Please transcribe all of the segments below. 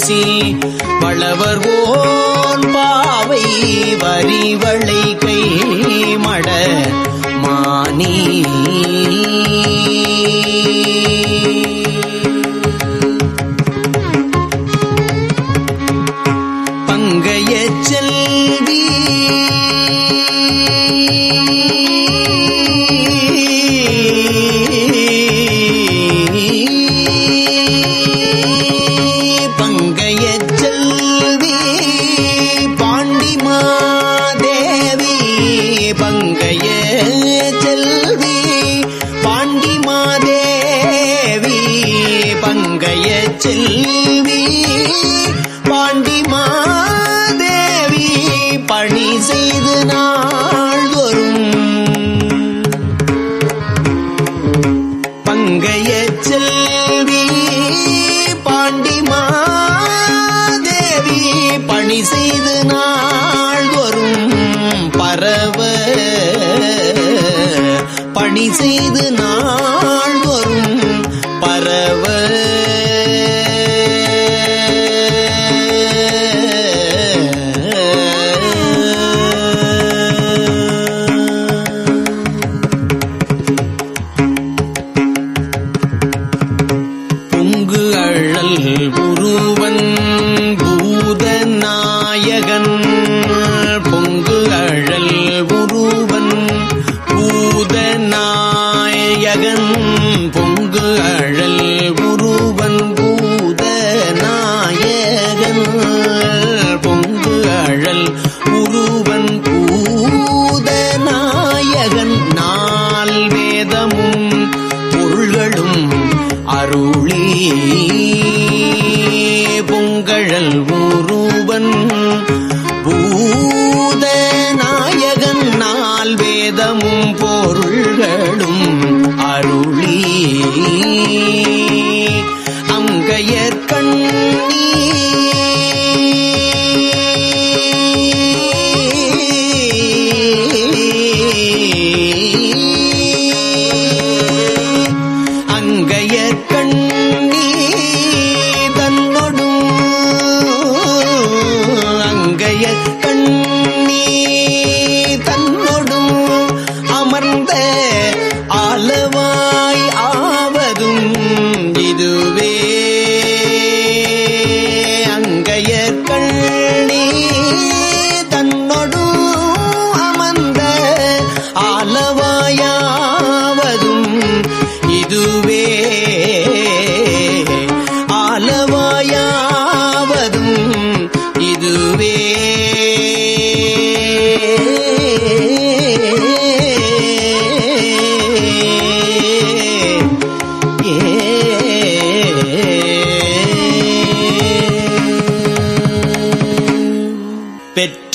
அரசி வளவர் own பாவை வரிவளை கை மட செல்வி பாண்டி மாதேவி பணி செய்து நாள்தோறும் பங்கைய செல்வி பாண்டி மாதேவி பணி செய்து நாள்தோறும் பரவ பணி செய்து நாயகன் பொங்கு அழல் உருவன் பூத நாயகன் பொங்கு அழல் உருவன் பூத நாயகன் பொங்கு அழல் உருவன் பூத நாயகன். நால் வேதமும் பொருள்களும் அருளி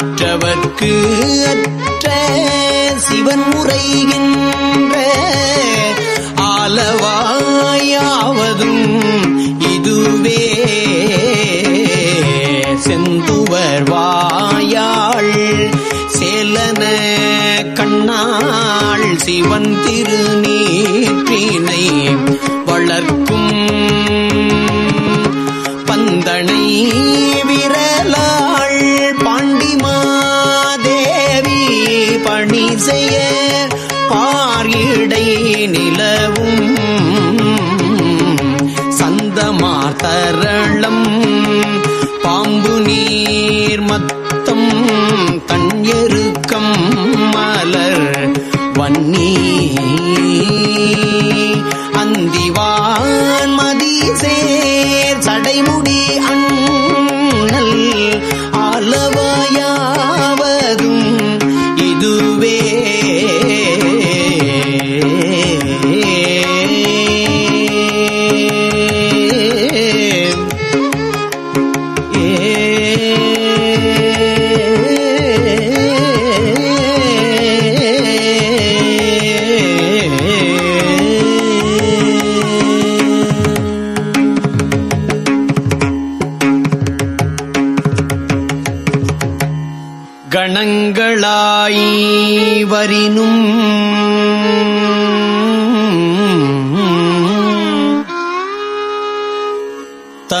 அற்றவர்க்கு அற்ற சிவன் முறைகின்ற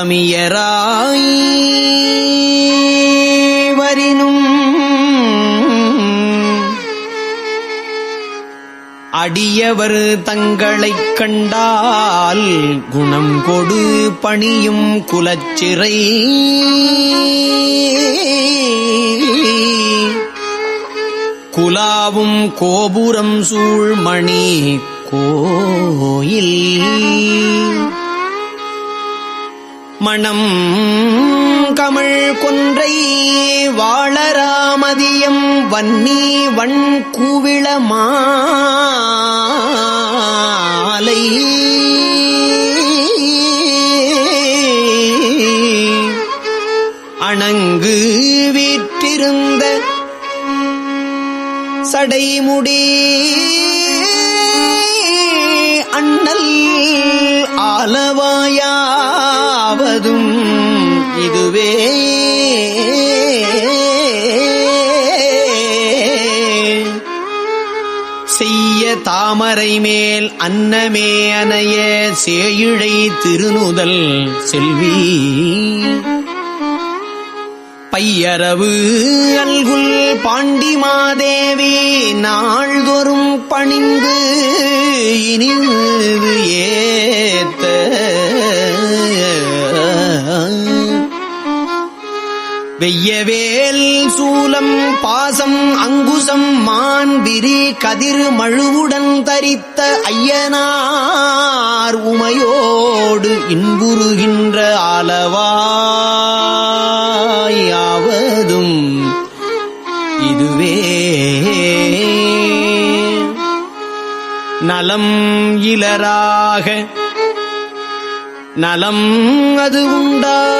தமியராய் வரினும் அடியவர் தங்களைக் கண்டால் குணம் கொடு பணியும் குலச்சிறை. குலாவும் கோபுரம் சூழ்மணி கோயில். மணம் கமழ் கொன்றை வாழராமதியம் வன்னி வண் கூவிள மாலை. அணங்கு வீற்றிருந்த சடைமுடி தாமரை மேல் அன்னமே அனைய சேயிழை திருநுதல் செல்வி. பையரவு அல்குல் பாண்டிமாதேவி நாள்தோறும் பணிந்து இனிவு ஏத்த வெய்யவேல் சூலம் பாசம் அங்குசம் மான்விரி கதிர் மழுவுடன் தரித்த ஐயனார் உமையோடு இன்புறுகின்ற அளவாயாவதும் இதுவே. நலம் இலராக நலம் அது உண்டா?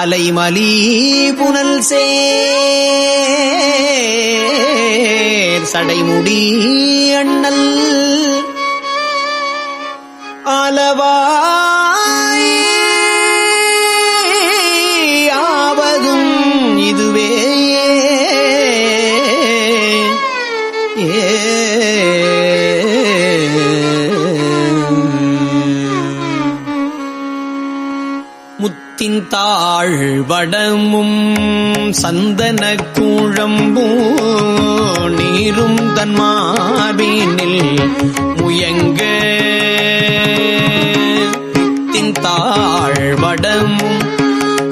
அலைமலி புனல் சடைமுடி அண்ணல். ஆலவாய் முத்தின் தாழ் வடமும் சந்தன கூழம்பூ நீரும் தன்மார்பினில் முயங்க. முத்தின் வடமும்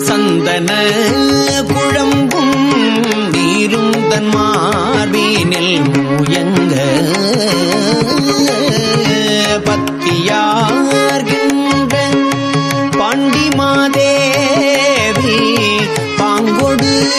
சந்தன குழம்பும் நீரும் தன்மார்பினில் முயங்க.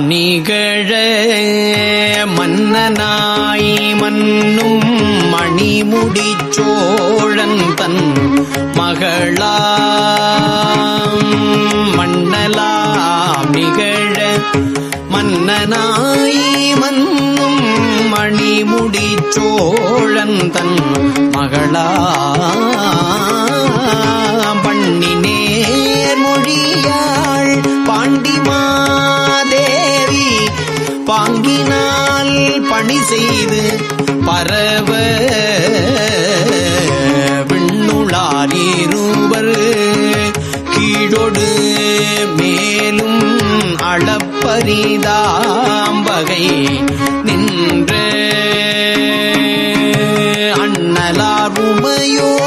மன்னலாம் நிகழ மன்னனாய் மன்னும் மணிமுடி சோழன் தன் மகளா மன்னலாம் நிகழ மன்னனாய் மன்னும் மணிமுடி சோழன் தன் மகளா பண்ணினே பரவ. விண்ணுளாரீருவர். கீழொடு மேலும் அளப்பரிதாம்பகை நின்ற. அண்ணலார் உமையோ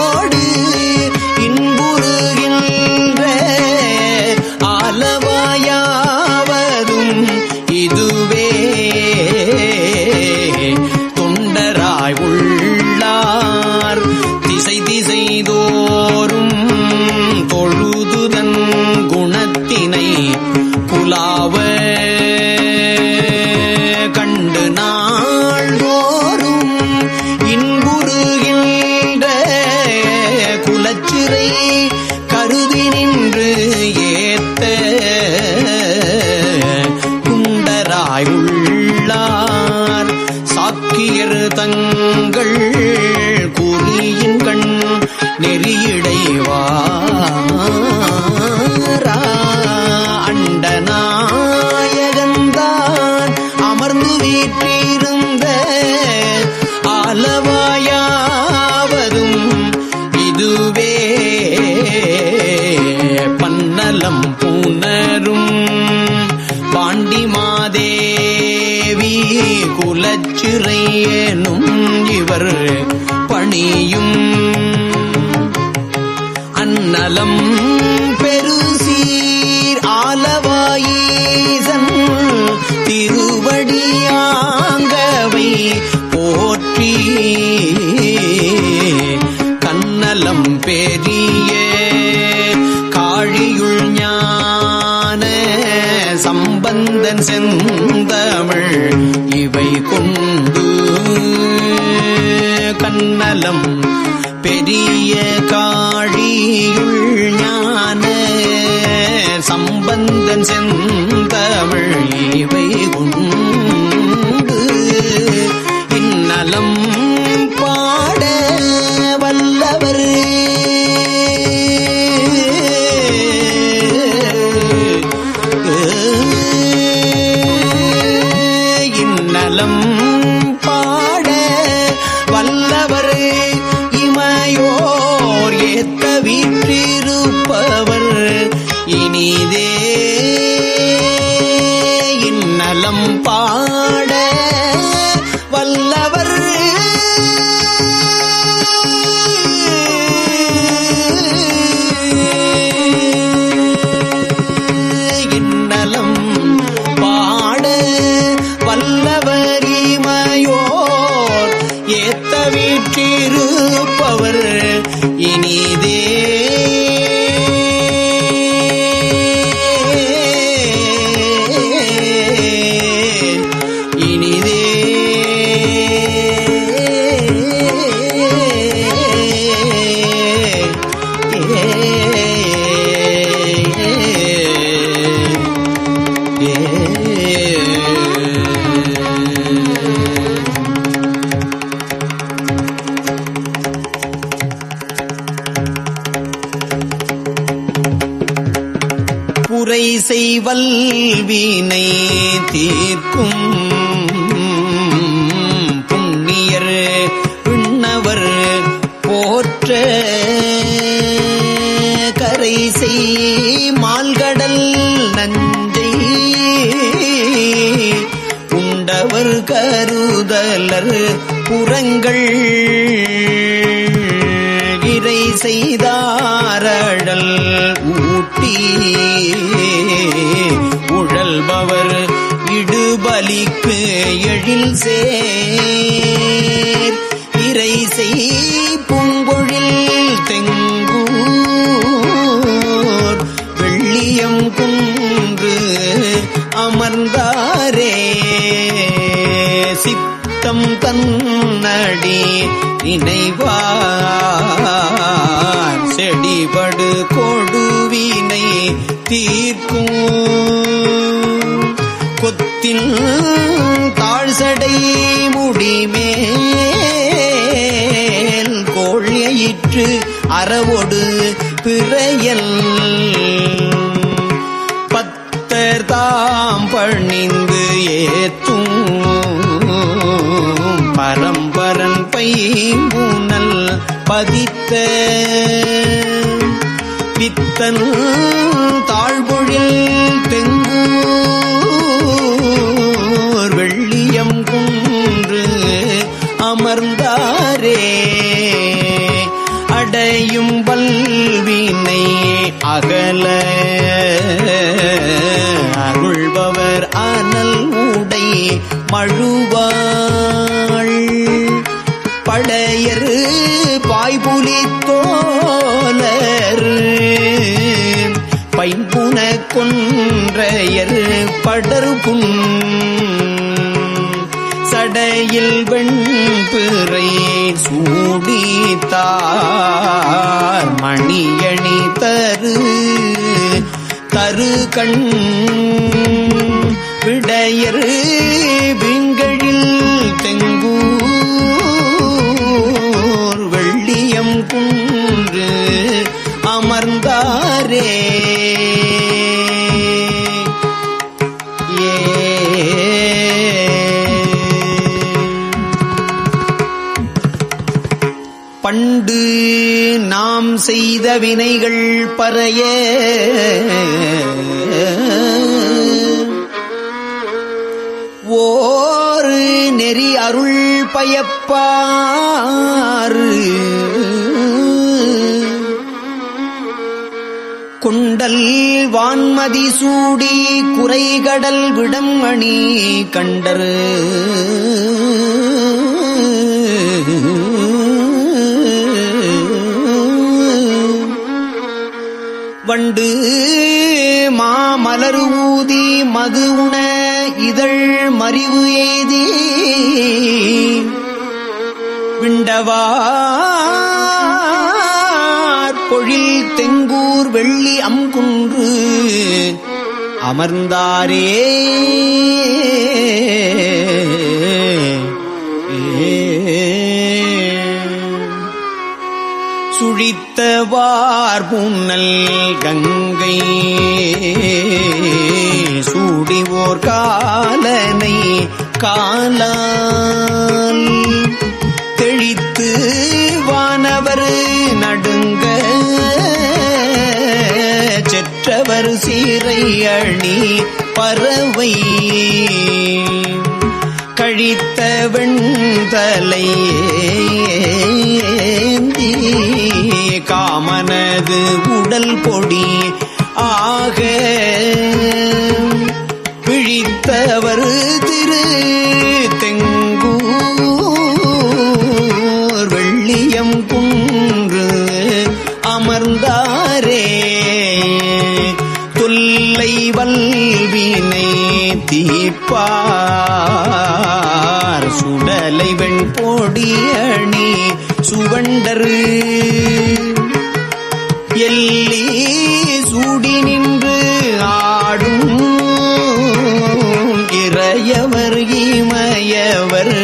ஆலவாயாவதும் இதுவே பன்னலம் பூணரும். பாண்டி மாதேவி குலச்சிறையனும் இவர் பணியும். அன்னலம் பெருசீ பெரிய காழியுள் ஞான சம்பந்தன் செந்தமிழ் இவை கொண்டு கண்ணலம் பெரிய காழியுள் ஞான சம்பந்தன் செந்த தீர்க்கும். புண்ணியர் விண்ணவர் போற்ற கரை செய் மால்கடல் நஞ்சை உண்டவர் கருதலர் புறங்கள் இறை செய்தாரடல் ஊட்டி. உழல்பவர் இடுபலிக்கு எழில் சேர். இறை செய் பூங்கொழில் தெங்கூர். வெள்ளியம் குன்று அமர்ந்தாரே. சித்தம் தன்னடி நினைவார். செடிபடு கொடுவினை தீர்க்கும். கொத்தின் தாழ்சடை முடிமேல் கோழியிற்று அறவொடு பிறையல். பத்தர் தாம் பணிந்து ஏத்தும் பரம்பரன் பைம்பூனல் பதித்த பித்தன் தாழ்பொழில் தெங்கு அகல அருள்பவர் அனல் உடை மழுவாள். பழையர் பாய்புலி தோலர் பைம்புன கொன்றையர் படர்புன் சடையில் வெண்பிறை சூடித்தார் மணியணி கண் விடையர் விங்கழில் தெங்கூர் வெள்ளியம் குன்று அமர்ந்தாரே. உண்டு நாம் செய்த வினைகள் பறைய. ஓரு நெறி அருள் பயப்பாறு. குண்டல் வான்மதி சூடி குறைகடல் விடம் அணி கண்டரு. வண்டு மாமலரு ஊதி மது உண இதழ் மறிவு எய்தி விண்டவார் பொழில் தெங்கூர் வெள்ளி அங்குன்று அமர்ந்தாரே. வார் புன்னல் கங்கை. சூடிவோர் காலனை காலான் தெளித்து வானவர் நடுங்க. செற்றவர் சீரை அணி பறவை. கழித்த வெண்தலையே காமனது உடல் பொடி ஆக பிழித்தவர் சுவண்டர். எல்லி சூடி நின்று ஆடும் இறையவர் இமயவர்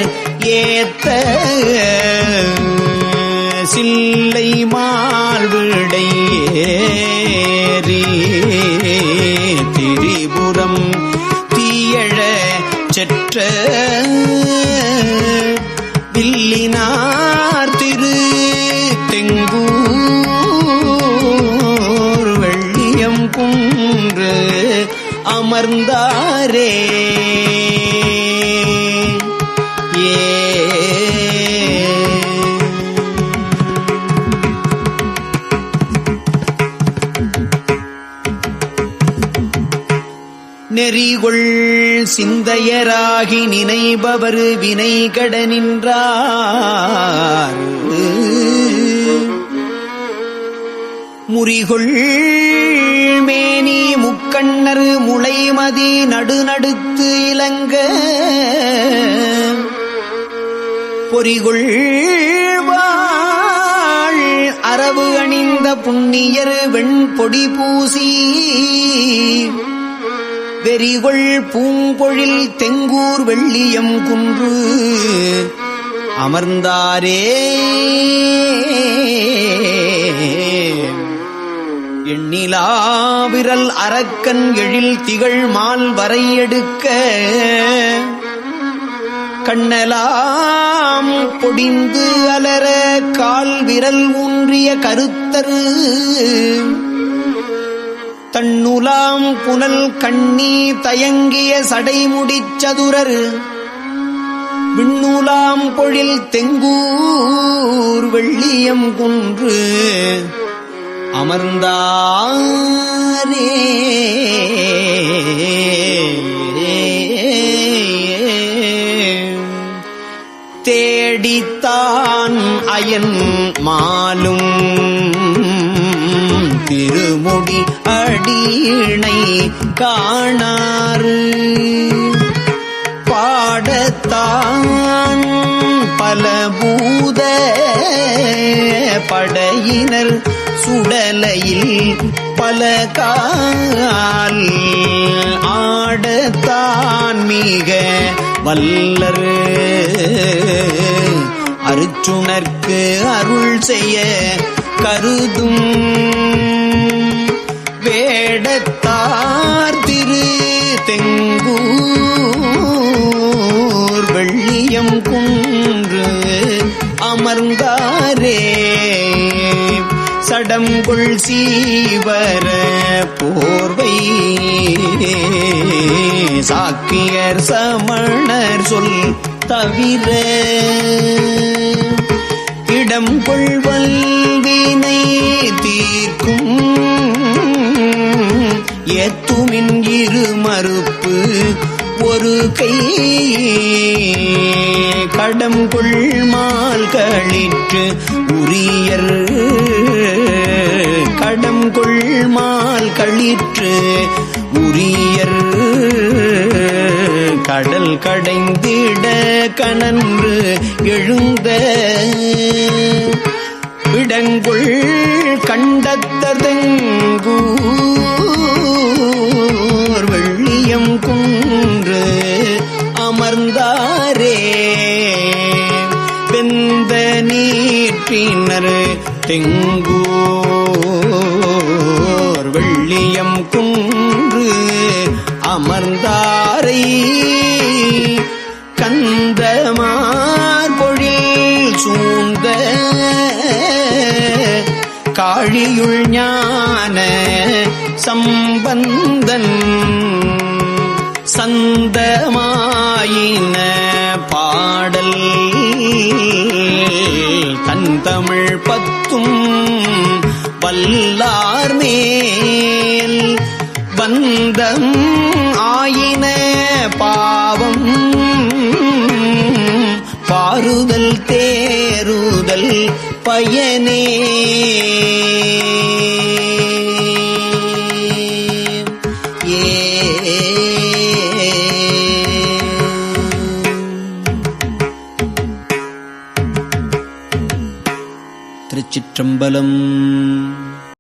ஏத்த சில்லை மால்விடை ஏறி திரிபுரம் தீயழ செற்ற தெங்கூர் வெள்ளியம் குன்று அமர்ந்தாரே. ஏ. நெறிகொள் சிந்தையராகி நினைபவர் வினை கட நின்றார். முறிகொள். மேனி முக்கண்ணர் முளைமதி நடுநடுத்து இலங்க. பொறிகொள் வாழ். அரவு அணிந்த புண்ணியர் வெண்பொடி பூசி. வெறிகொள் பூங்கொழில் தெங்கூர் வெள்ளியம் குன்று. அமர்ந்தாரே. எண்ணிலா விரல் அரக்கன் எழில் திகழ் மால் வரையெடுக்க கண்ணலாம் பொடிந்து அலர கால் விரல் ஊன்றிய கருத்தரு. தன்னுலாம் புனல் கண்ணி தயங்கிய சடைமுடிச் சதுரர். விண்ணுலாம் பொழில் தெங்கூர் வெள்ளியம் குன்று. அமர்ந்தாரே. தேடித்தான் அயன் மாலும் திருமுடி அடியினை காணாறு. பாடத்தான் பல பூத படையினர் சுடலையில் பல கால் ஆடத்தான் மிக வல்லர். அருச்சுணர்க்கு அருள் செய்ய கருதும் வேடத்தார் திரு தெங்கூர். வெள்ளியம் குன்று அமர்ந்த சடங்கொள் சீவர போர்வை. சாக்கியர் சமணர் சொல் தவிர இடம் கொள்வல்வினை தீர்க்கும். எத்துமின் இரு மறுப்பு ஒரு கை. கடம் கொள்மால் களிற்று உரியர் கடம் கொள்மால் கழிற்று உரியர் கடல் கடைந்திட கனன்று எழுந்த விடங்குள் கண்டத்ததெங்கூர் வெள்ளியம் குன்று அமர்ந்தாரே. வெந்த நீற்றினர் தெங்கு காழியுள் ஞான சம்பந்தன் சந்தமாயின பாடல். தன் தமிழ் பத்தும் வல்லார் மேல் பந்தம் ஆயின பா பயனே. திருச்சிற்றம்பலம்